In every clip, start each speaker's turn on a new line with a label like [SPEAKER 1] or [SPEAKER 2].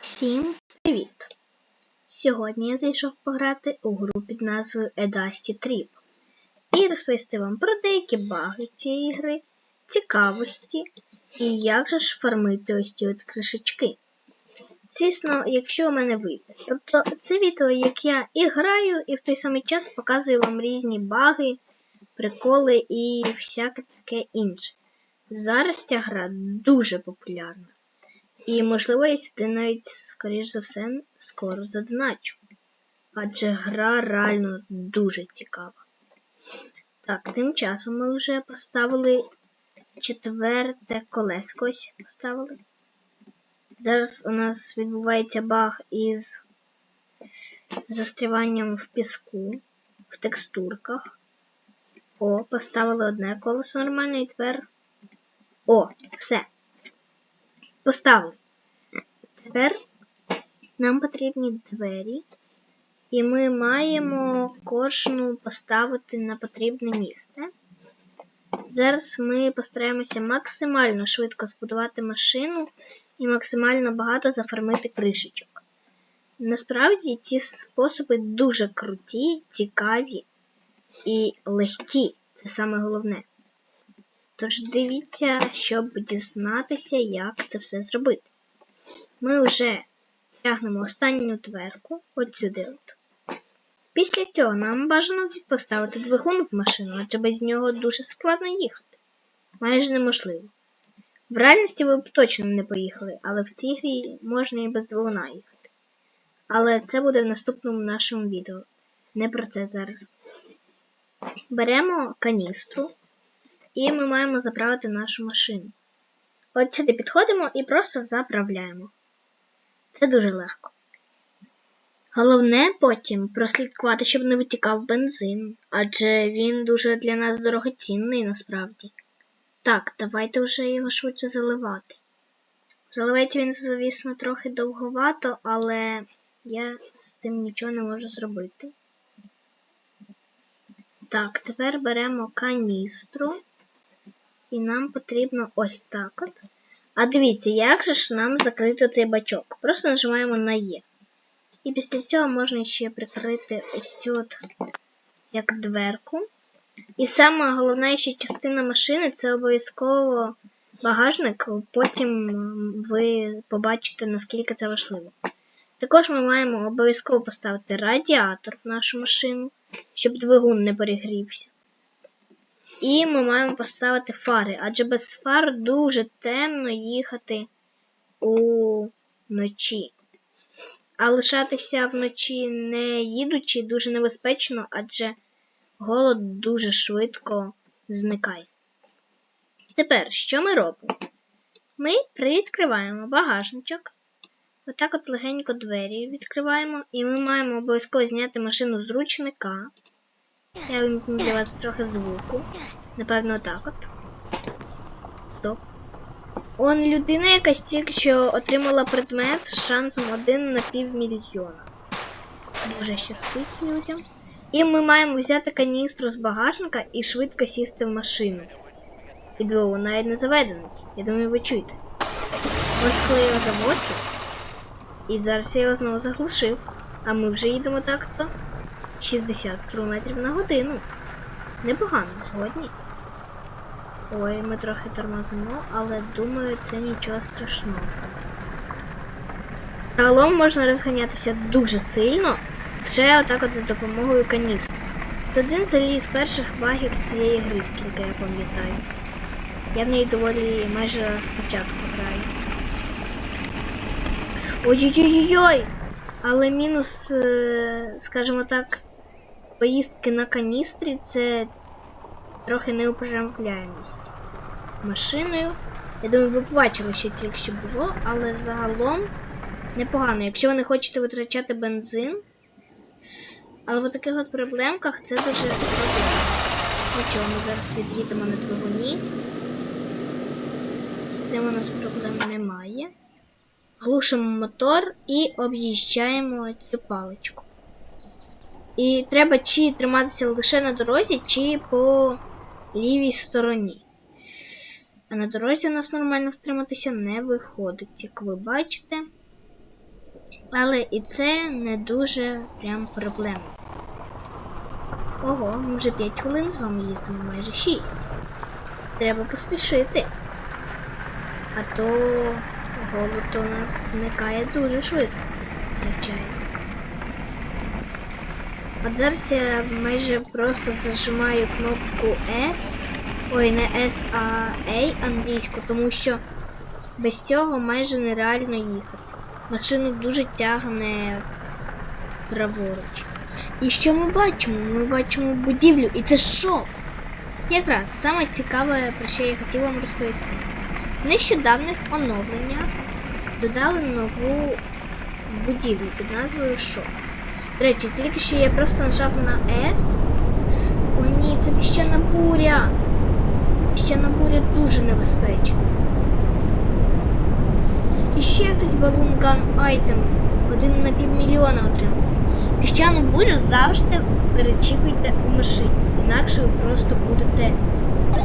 [SPEAKER 1] Всім привіт! Сьогодні я зайшов пограти у гру під назвою Edasty Trip і розповісти вам про деякі баги цієї гри, цікавості і як же ж фармити ось ці от кришечки. Звісно, якщо у мене вийде. Тобто це відео, як я і граю, і в той самий час показую вам різні баги, приколи і всяке таке інше. Зараз ця гра дуже популярна. І, можливо, я сюди навіть, скоріш за все, скоро задоначу. Адже гра реально дуже цікава. Так, тим часом ми вже поставили четверте колеско поставили. Зараз у нас відбувається баг із застріванням в піску, в текстурках. О, поставили одне колесо нормально і тепер. О, все. Поставили. Тепер нам потрібні двері, і ми маємо кожну поставити на потрібне місце. Зараз ми постараємося максимально швидко збудувати машину і максимально багато зафармити кришечок. Насправді ці способи дуже круті, цікаві і легкі, це саме головне. Тож дивіться, щоб дізнатися, як це все зробити. Ми вже тягнемо останню дверку от сюди. От. Після цього нам бажано поставити двигун в машину, адже без нього дуже складно їхати. Майже неможливо. В реальності ви б точно не поїхали, але в цій грі можна і без двигуна їхати. Але це буде в наступному нашому відео. Не про це зараз. Беремо каністру. І ми маємо заправити нашу машину. От сюди підходимо і просто заправляємо. Це дуже легко. Головне потім прослідкувати, щоб не витікав бензин, адже він дуже для нас дорогоцінний насправді. Так, давайте вже його швидше заливати. Заливається він, звісно, трохи довговато, але я з тим нічого не можу зробити. Так, тепер беремо каністру. І нам потрібно ось так от. А дивіться, як же ж нам закрити цей бачок? Просто нажимаємо на Є. І після цього можна ще прикрити ось цю от як дверку. І сама головна ще частина машини це обов'язково багажник, потім ви побачите, наскільки це важливо. Також ми маємо обов'язково поставити радіатор в нашу машину, щоб двигун не перегрівся. І ми маємо поставити фари, адже без фар дуже темно їхати уночі. А лишатися вночі не їдучи дуже небезпечно, адже голод дуже швидко зникає. Тепер, що ми робимо? Ми привідкриваємо багажничок. Отак от легенько двері відкриваємо, і ми маємо обов'язково зняти машину з ручника. Я вимкну для вас трохи звуку. Напевно, так от. Стоп. Он людина якась тільки що отримала предмет з шансом 1 на півмільйона. Дуже щастить людям. І ми маємо взяти каністру з багажника і швидко сісти в машину. І двигун навіть не заведений. Я думаю, ви чуєте. Ось коли я заводжу. І зараз я його знову заглушив. А ми вже їдемо так-то 60 км на годину. Непогано згодні. Ой, ми трохи тормозимо, але думаю, це нічого страшного. Загалом можна розганятися дуже сильно, ще отак от за допомогою каністр. Це один взагалі з перших багів цієї гри, скільки я пам'ятаю. Я в неї доволі майже спочатку граю. Ой-ой-ой-ой! Але мінус, е, скажімо так, поїздки на каністрі це трохи неуправляємість машиною. Я думаю, ви побачили, що тільки що було, але загалом непогано. Якщо ви не хочете витрачати бензин, але в таких от проблемках це дуже проблемно. Нічого, ми зараз від'їдемо на двигуні. З цим у нас проблем немає. Глушимо мотор і об'їжджаємо цю паличку. І треба чи триматися лише на дорозі, чи по лівій стороні. А на дорозі у нас нормально втриматися не виходить, як ви бачите. Але і це не дуже прям проблема. Ого, ми вже 5 хвилин з вами їздимо, майже 6. Треба поспішити. А то голод у нас зникає дуже швидко. Втрачається. От зараз я майже просто зажимаю кнопку S. Ой, не S, а A англійську, тому що без цього майже нереально їхати. Машину дуже тягне праворуч. І що ми бачимо? Ми бачимо будівлю, і це шок. Якраз саме цікаве, про що я хотіла вам розповісти. В нещодавних оновленнях додали нову будівлю під назвою Шок. До речі, тільки що я просто нажав на S. О ні, це піщана буря. Піщана буря дуже небезпечна. І ще хтось балунган айтем. Один на півмільйона отримав. Піщану бурю завжди перечікуйте у машині, інакше ви просто будете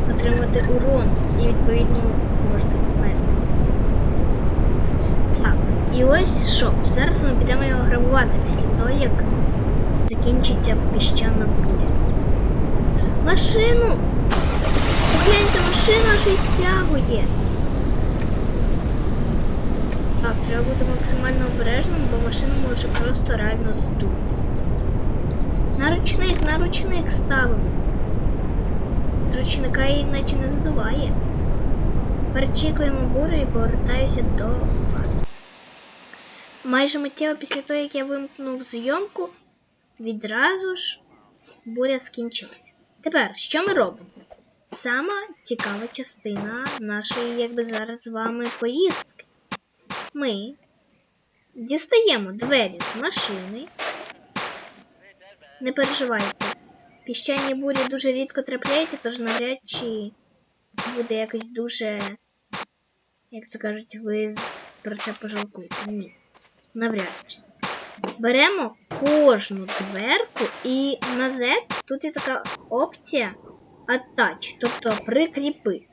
[SPEAKER 1] отримати урон і відповідно можете померти. Так, і ось що. Зараз ми підемо його грабувати після того, як закінчиться піщана буря. Машину! Погляньте, машина аж відтягує. Так, треба бути максимально обережним, бо машину може просто реально здути. На ручник, на ручник ставимо. З ручника її наче не здуває. Перечікуємо бурю і повертаюся до. Майже миттєво після того, як я вимкнув зйомку, відразу ж буря скінчилася. Тепер, що ми робимо? Сама цікава частина нашої, якби зараз з вами поїздки. Ми дістаємо двері з машини. Не переживайте. Піщані бурі дуже рідко трапляються, тож навряд чи буде якось дуже, як то кажуть, ви про це пожалкуєте. Ні. Навряд чи. Беремо кожну дверку і на Z тут є така опція Attach, тобто прикріпити.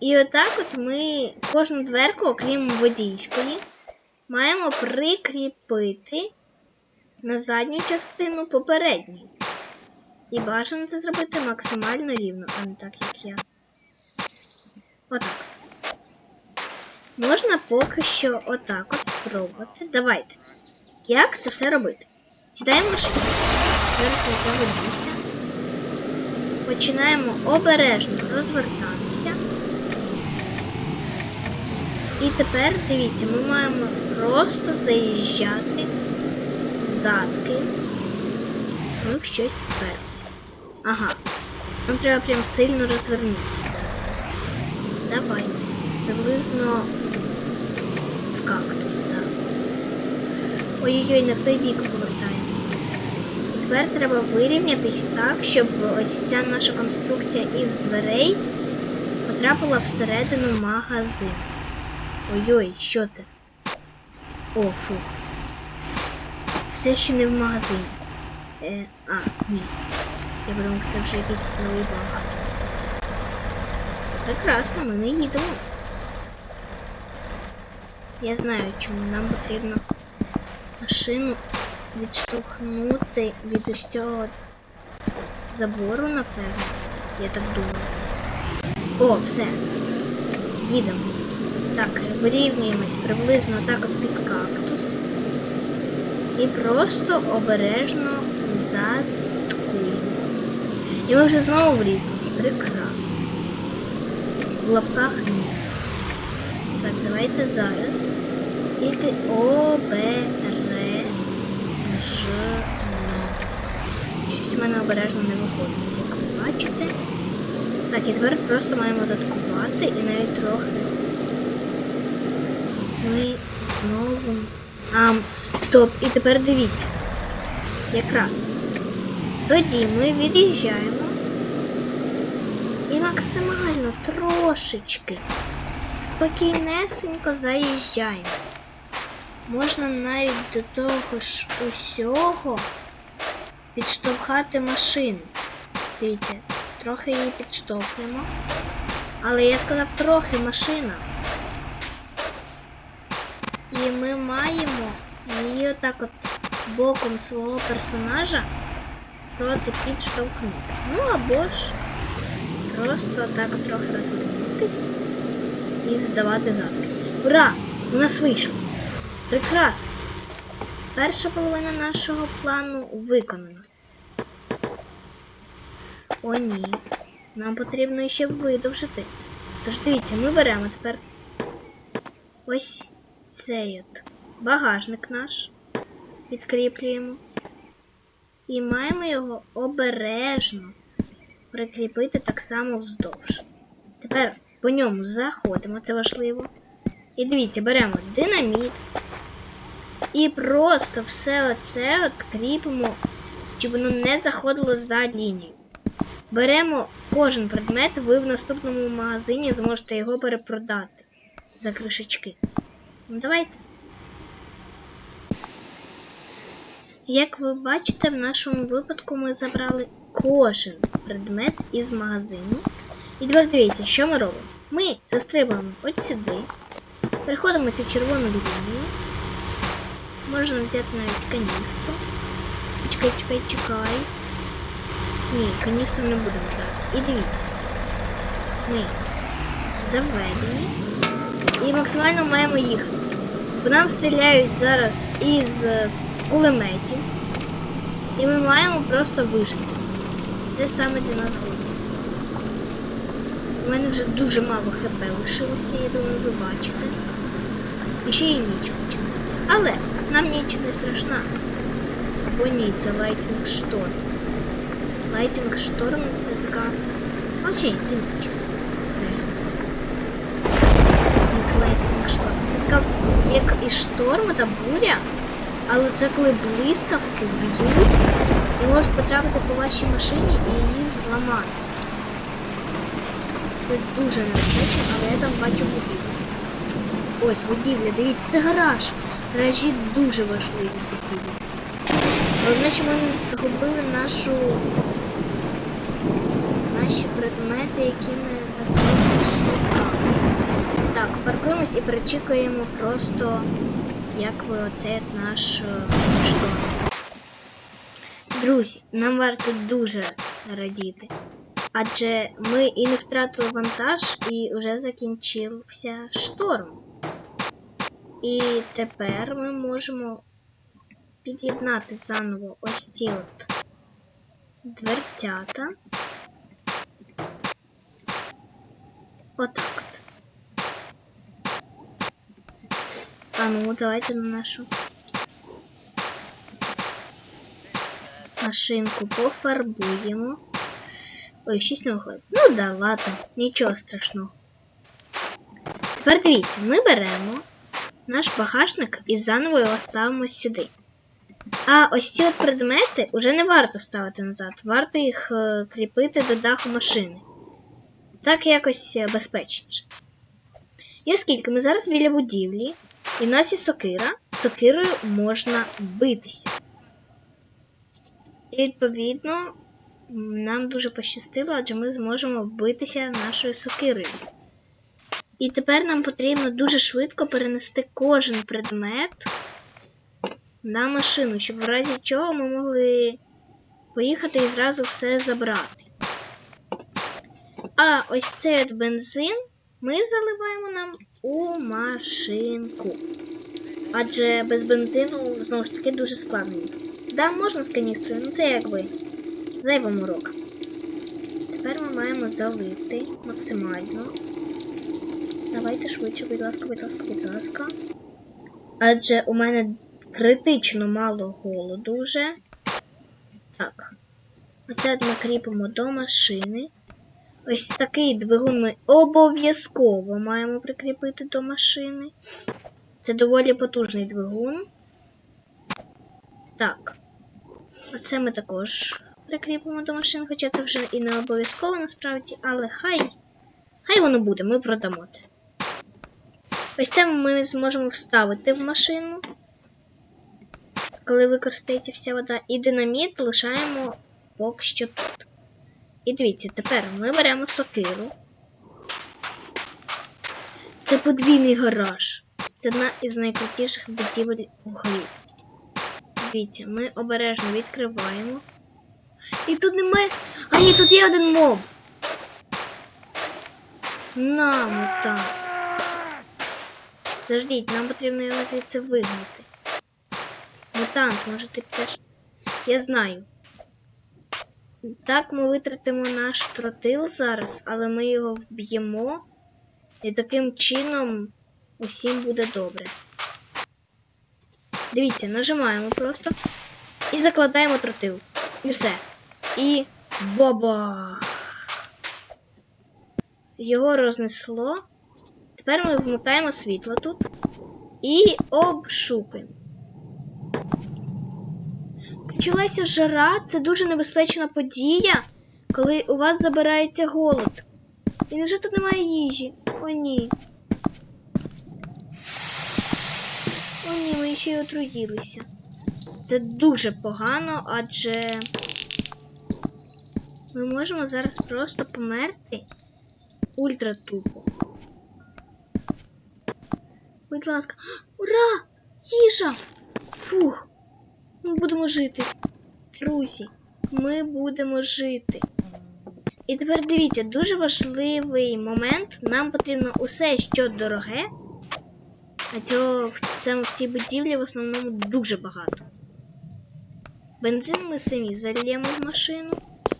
[SPEAKER 1] І отак от ми кожну дверку, окрім водійської, маємо прикріпити на задню частину попередньої. І бажано це зробити максимально рівно, а не так, як я. Отак от. Можна поки що отак от спробувати. Давайте. Як це все робити? Сідаємо машину. Зараз я заведуся. Починаємо обережно розвертатися. І тепер, дивіться, ми маємо просто заїжджати задки. В щось вперлися. Ага. Нам треба прям сильно розвернутися зараз. Давай. Приблизно кактус, так. Ой-ой-ой, на той бік повертаємо. Тепер треба вирівнятись так, щоб ось ця наша конструкція із дверей потрапила всередину магазину. Ой-ой, що це? О, фух. Все ще не в магазині. Е, а, ні. Я подумав, це вже якийсь новий баг. Прекрасно, ми не їдемо. Я знаю, чому нам потрібно машину відштовхнути від ось цього забору, напевно. Я так думаю. О, все. Їдемо. Так, вирівнюємось приблизно так під кактус. І просто обережно заткуємо. І ми вже знову врізались. Прекрасно. В лапках ні. Так, давайте зараз. Тільки обережно. Щось в мене обережно не виходить, як ви бачите. Так, і тепер просто маємо заткувати і навіть трохи. Ми знову. А, стоп, і тепер дивіться. Якраз. Тоді ми від'їжджаємо. І максимально трошечки спокійнесенько заїжджаємо. Можна навіть до того ж усього підштовхати машину. Дивіться, трохи її підштовхнемо. Але я сказав трохи машина. І ми маємо її отак от боком свого персонажа проти підштовхнути. Ну або ж просто так трохи розвернутись і здавати задки. Ура! У нас вийшло! Прекрасно! Перша половина нашого плану виконана. О, ні. Нам потрібно ще видовжити. Тож дивіться, ми беремо тепер ось цей от багажник наш. Відкріплюємо. І маємо його обережно прикріпити так само вздовж. Тепер по ньому заходимо, це важливо. І дивіться, беремо динаміт. І просто все оце кріпимо, щоб воно не заходило за лінію. Беремо кожен предмет, ви в наступному магазині зможете його перепродати за кришечки. Ну давайте. Як ви бачите, в нашому випадку ми забрали кожен предмет із магазину. І тепер дивіться, що ми робимо. Ми застрибуємо от сюди, переходимо цю червону лінію. Можна взяти навіть каністру. Чекай, чекай, чекай. Ні, каністру не будемо брати. І дивіться. Ми заведені. І максимально маємо їхати. Бо нам стріляють зараз із е, кулеметів. І ми маємо просто вижити. Це саме для нас. У мене вже дуже мало хп лишилося, я думаю, ви бачите. І ще й ніч починається. Але нам ніч не страшна. Бо ні, це Lightning Storm. Lightning Storm це така. Окей, це ніч. Storm. Це така, як і шторм та буря, але це коли блискавки б'ють і можуть потрапити по вашій машині і її зламати. Це дуже небезпечно, але я там бачу будівлю. Ось будівля, дивіться, це гараж. Гаражі дуже важливі будівлі. Головне, що ми загубили нашу наші предмети, які ми шукали. Так, паркуємось і перечікуємо просто, як ви оцей наш е, шторм. Друзі, нам варто дуже радіти. Адже ми і не втратили вантаж, і вже закінчився шторм. І тепер ми можемо під'єднати заново ось ці от дверцята. Отак от. А ну, давайте на нашу машинку пофарбуємо. Ой, 6 не виходить. Ну да, ладно, нічого страшного. Тепер дивіться, ми беремо наш багажник і заново його ставимо сюди. А ось ці от предмети вже не варто ставити назад, варто їх е, кріпити до даху машини. Так якось е, безпечніше. І оскільки ми зараз біля будівлі, і в нас є сокира, сокирою можна битися. І відповідно нам дуже пощастило, адже ми зможемо битися нашою сокирою. І тепер нам потрібно дуже швидко перенести кожен предмет на машину, щоб в разі чого ми могли поїхати і зразу все забрати. А ось цей от бензин ми заливаємо нам у машинку. Адже без бензину, знову ж таки, дуже складно. Да, можна з каністрою, ну це якби зайвим урок. Тепер ми маємо залити максимально. Давайте швидше, будь ласка, будь ласка, будь ласка. Адже у мене критично мало голоду вже. Так. Оце ми кріпимо до машини. Ось такий двигун ми обов'язково маємо прикріпити до машини. Це доволі потужний двигун. Так. Оце ми також прикріпимо до машини, хоча це вже і не обов'язково насправді, але хай. Хай воно буде, ми продамо це. Ось це ми зможемо вставити в машину, коли використається вся вода. І динаміт лишаємо поки що тут. І дивіться, тепер ми беремо сокиру. Це подвійний гараж. Це одна із найкрутіших будівель у грі. Дивіться, ми обережно відкриваємо. І тут немає. А ні, тут є один моб. На, мутант. Заждіть, нам потрібно його звідси вигнати. Мутант, може ти теж. Я знаю. Так, ми витратимо наш тротил зараз, але ми його вб'ємо. І таким чином усім буде добре. Дивіться, нажимаємо просто і закладаємо тротил. І все. І баба! Його рознесло. Тепер ми вмикаємо світло тут і обшукуємо. Почалася жара, це дуже небезпечна подія, коли у вас забирається голод. І невже тут немає їжі? О, ні. О, ні, ми ще й отруїлися. Це дуже погано, адже ми можемо зараз просто померти ультра тупо. Будь ласка. Ура! Їжа! Фух! Ми будемо жити. Друзі, ми будемо жити. І тепер дивіться, дуже важливий момент. Нам потрібно усе, що дороге. А цього саме в цій будівлі в основному дуже багато. Бензин ми самі зальємо в машину,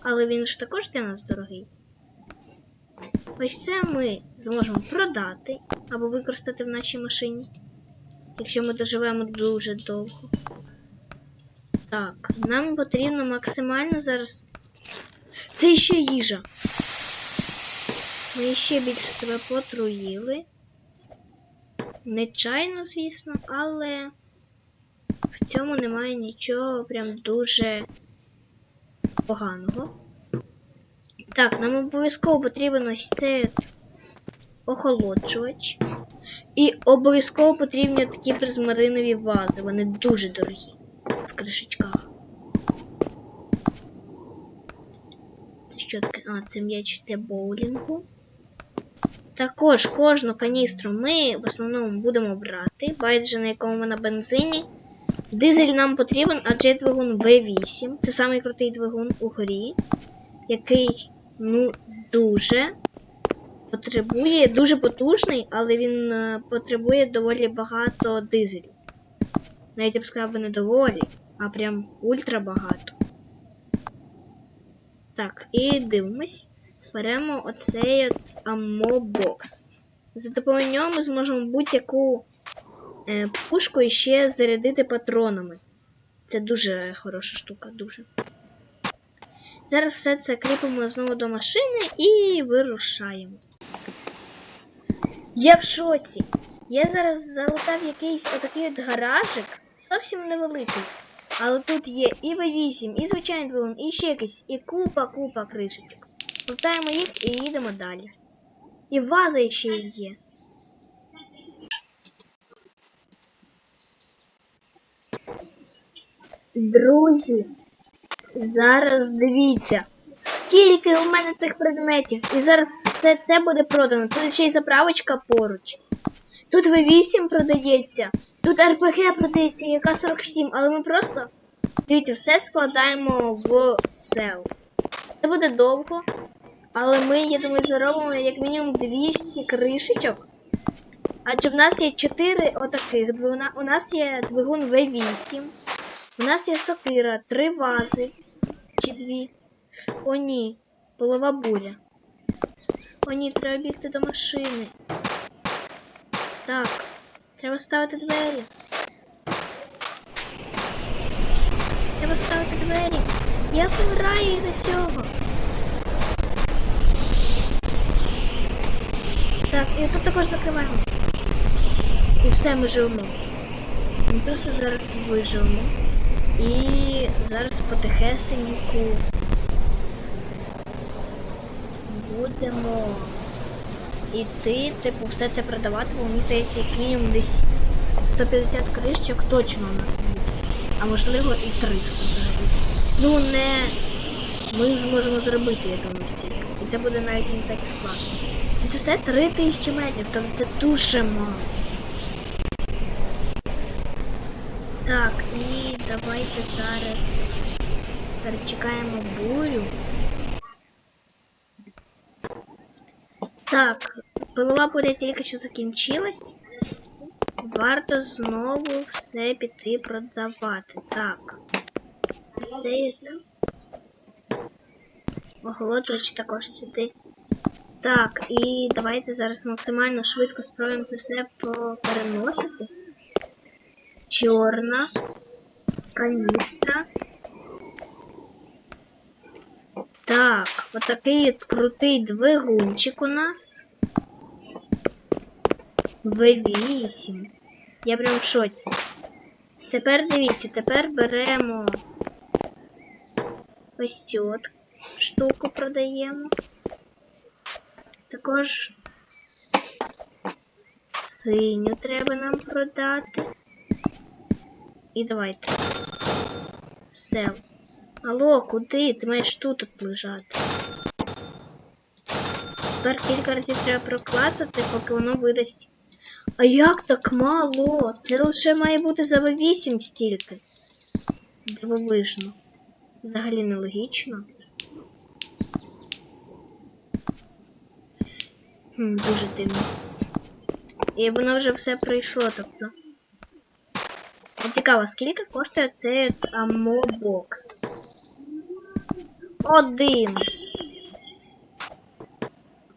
[SPEAKER 1] але він ж також для нас дорогий. Ось це ми зможемо продати або використати в нашій машині, якщо ми доживемо дуже довго. Так, нам потрібно максимально зараз. Це ще їжа. Ми ще більше тебе потруїли. Нечайно, звісно, але в цьому немає нічого прям дуже поганого. Так, нам обов'язково потрібен ось цей охолоджувач. І обов'язково потрібні такі призмаринові вази. Вони дуже дорогі в кришечках. Що таке? А, це м'яч для боулінгу. Також кожну каністру ми в основному будемо брати, байдуже на якому ми на бензині. Дизель нам потрібен, адже двигун V8. Це самий крутий двигун у грі, який ну, дуже потребує, дуже потужний, але він е, потребує доволі багато дизелю. Навіть я б сказав не доволі, а прям ультра багато. Так, і дивимось. Беремо оцей от аммо-бокс. За допомогою нього ми зможемо будь-яку е, пушку ще зарядити патронами. Це дуже хороша штука, дуже. Зараз все це кріпимо знову до машини і вирушаємо. Я в шоці. Я зараз залутав якийсь отакий от гаражик, зовсім невеликий. Але тут є і V8, і звичайний двигун, і ще якийсь, і купа-купа кришечок. Лутаємо їх і їдемо далі. І ваза ще є. Друзі, зараз дивіться, скільки у мене цих предметів. І зараз все це буде продано. Тут ще й заправочка поруч. Тут V8 продається, тут РПГ продається, яка 47, але ми просто, дивіться, все складаємо в сел. Це буде довго, але ми, я думаю, заробимо як мінімум 200 кришечок. Адже в нас є 4 отаких двигуна. У нас є двигун V8. У нас є сокира, 3 вази. Чи дві. О, ні. Полова буря. О, ні, треба бігти до машини. Так, треба ставити двері. Треба ставити двері. Я помираю із-за цього. Так, і тут також закриваємо. І все, ми живемо. Ми просто зараз виживемо. І зараз потихесеньку будемо іти, типу, все це продавати, бо мені здається, як мінімум десь 150 кришечок точно у нас буде. А можливо і 300 взагалі. Ну не ми зможемо зробити, я думаю, стільки. І це буде навіть не так складно. І це все 3000 метрів, тобто це дуже мало. Так, і давайте зараз перечекаємо бурю. Так, пилова буря тільки що закінчилась. Варто знову все піти продавати. Так. Це охолоджувач також сюди. Так, і давайте зараз максимально швидко спробуємо це все переносити. Чорна каністра. Так, отакий от крутий двигунчик у нас. V8. Я прям в шоці. Тепер дивіться, тепер беремо ось цю от штуку продаємо. Також синю треба нам продати. І давайте. Сел. Алло, куди? Ти маєш тут лежати. Тепер кілька разів треба проклацати, поки воно видасть. А як так мало? Це лише має бути за V8 стільки. Дивовижно. Взагалі нелогічно. Хм, дуже дивно. І воно вже все пройшло, тобто. Цікаво, скільки коштує цей амобокс? Один.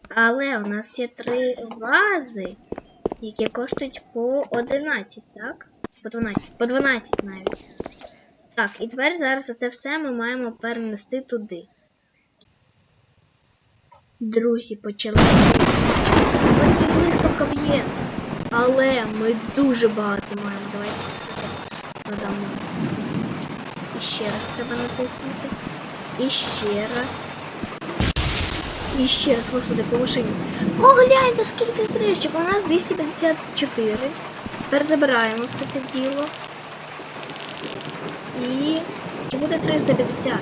[SPEAKER 1] Але у нас є три вази, які коштують по 11, так? По 12, по 12 навіть. Так, і тепер зараз це все ми маємо перенести туди. Друзі, почали. Блискавка б'є. Але ми дуже багато маємо. Зараз. І ще раз треба натиснути. І ще раз. І ще раз, господи, по машині. Погляньте, скільки кришечок. У нас 254. Тепер забираємо все це діло. І чи буде 350?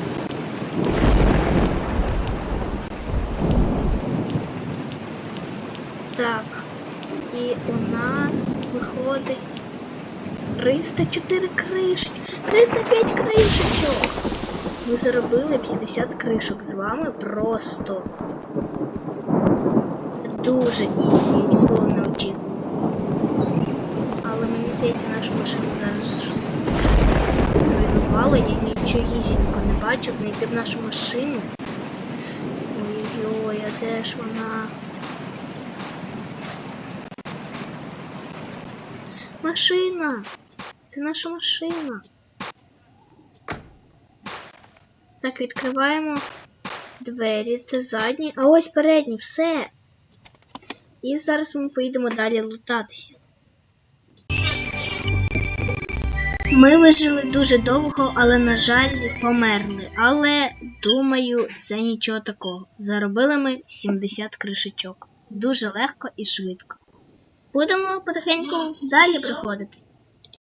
[SPEAKER 1] Так. І у нас виходить 304 кришечки. 305 кришечок. Ми заробили 50 кришок з вами просто. Дуже ізі, ніколи не очікував. Але мені здається, нашу машину зараз зруйнували. Я нічогісінько не бачу. Знайти б нашу машину. Ой-ой, а де ж вона? Машина! Це наша машина. Так, відкриваємо двері. Це задні. А ось передні, все. І зараз ми поїдемо далі лутатися. Ми вижили дуже довго, але, на жаль, померли. Але, думаю, це нічого такого. Заробили ми 70 кришечок. Дуже легко і швидко. Будемо потихеньку далі приходити.